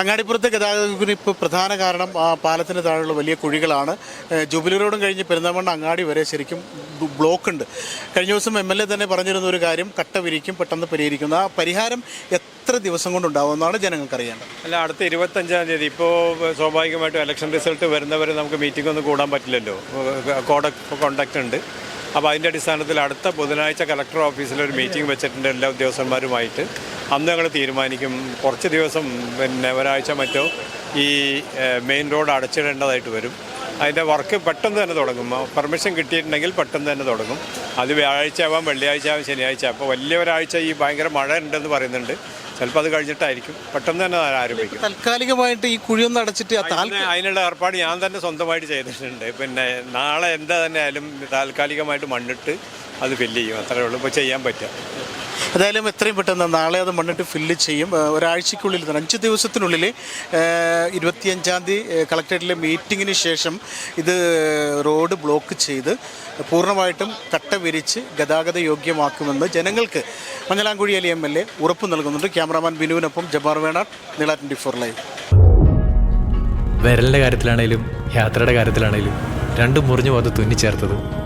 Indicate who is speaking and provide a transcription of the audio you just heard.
Speaker 1: അങ്ങാടിപ്പുറത്തെ ഗതാഗതത്തിന് ഇപ്പോൾ പ്രധാന കാരണം പാലത്തിന് താഴെയുള്ള വലിയ കുഴികളാണ്. ജൂബിലി റോഡും കഴിഞ്ഞ് പെരുന്തമണ്ണ അങ്ങാടി വരെ ശരിക്കും ബ്ലോക്ക് ഉണ്ട് കഴിഞ്ഞ ദിവസം എം എൽ എ തന്നെ പറഞ്ഞിരുന്ന ഒരു കാര്യം കട്ട വിരിക്കും പെട്ടെന്ന് പരിഹരിക്കുന്ന ആ പരിഹാരം എത്ര ദിവസം കൊണ്ടുണ്ടാവുമെന്നാണ് ജനങ്ങൾക്കറിയേണ്ടത്.
Speaker 2: അല്ല അടുത്ത ഇരുപത്തഞ്ചാം തീയതി ഇപ്പോൾ സ്വാഭാവികമായിട്ടും ഇലക്ഷൻ റിസൾട്ട് വരുന്നവരെ നമുക്ക് മീറ്റിംഗ് ഒന്നും കൂടാൻ പറ്റില്ലല്ലോ. കോഡ് കോണ്ടാക്ട് ഉണ്ട്. അപ്പോൾ അതിന്റെ അടിസ്ഥാനത്തിൽ അടുത്ത ബുധനാഴ്ച കളക്ടർ ഓഫീസിൽ ഒരു മീറ്റിംഗ് വെച്ചിട്ടുണ്ട് എല്ലാ ഉദ്യോഗസ്ഥന്മാരുമായിട്ട്. അന്ന് ഞങ്ങൾ തീരുമാനിക്കും. കുറച്ച് ദിവസം പിന്നെ ഒരാഴ്ച മറ്റോ ഈ മെയിൻ റോഡ് അടച്ചിടേണ്ടതായിട്ട് വരും. അതിന്റെ വർക്ക് പെട്ടെന്ന് തന്നെ തുടങ്ങും. പെർമിഷൻ കിട്ടിയിട്ടുണ്ടെങ്കിൽ പെട്ടെന്ന് തന്നെ തുടങ്ങും. അത് വ്യാഴാഴ്ച ആവാം വെള്ളിയാഴ്ച ആവാം ശനിയാഴ്ച അപ്പോൾ വലിയ ഒരാഴ്ച ഈ ഭയങ്കര മഴ ഉണ്ടെന്ന് പറയുന്നുണ്ട്. ചിലപ്പോൾ അത് കഴിഞ്ഞിട്ടായിരിക്കും. പെട്ടെന്ന് തന്നെ ആരംഭിക്കും.
Speaker 1: താൽക്കാലികമായിട്ട് ഈ കുഴിയൊന്നും അടച്ചിട്ട്
Speaker 2: അതിനുള്ള ഏർപ്പാട് ഞാൻ തന്നെ സ്വന്തമായിട്ട് ചെയ്തിട്ടുണ്ട്. പിന്നെ നാളെ എന്താ തന്നെ ആയാലും താൽക്കാലികമായിട്ട് മണ്ണിട്ട് അത് ഫില്ല് ചെയ്യും. അത്രേ ഉള്ളൂ. ഇപ്പോൾ ചെയ്യാൻ പറ്റുക.
Speaker 1: ഏതായാലും എത്രയും പെട്ടെന്ന് നാളെ അത് മണ്ണിട്ട് ഫില്ല് ചെയ്യും. ഒരാഴ്ചക്കുള്ളിൽ ഒരാഴ്ചയ്ക്കുള്ളിൽ തന്നെ അഞ്ച് ദിവസത്തിനുള്ളിൽ ഇരുപത്തിയഞ്ചാം തീയതി കളക്ടറേറ്റിലെ മീറ്റിങ്ങിന് ശേഷം ഇത് റോഡ് ബ്ലോക്ക് ചെയ്ത് പൂർണമായിട്ടും കട്ട വിരിച്ച് ഗതാഗത യോഗ്യമാക്കുമെന്ന് ജനങ്ങൾക്ക് മഞ്ഞലാംകുഴി എം എൽ എ ഉറപ്പ് നൽകുന്നുണ്ട്. ക്യാമറാമാൻ ബിനുവിനൊപ്പം ജബാർ വേണാർ നീള ട്വന്റി ഫോർ ലൈവ്.
Speaker 3: വിരലിന്റെ കാര്യത്തിലാണേലും യാത്രയുടെ കാര്യത്തിലാണേലും രണ്ടും മുറിഞ്ഞു പോകാതെ തുന്നിച്ചേർത്തത്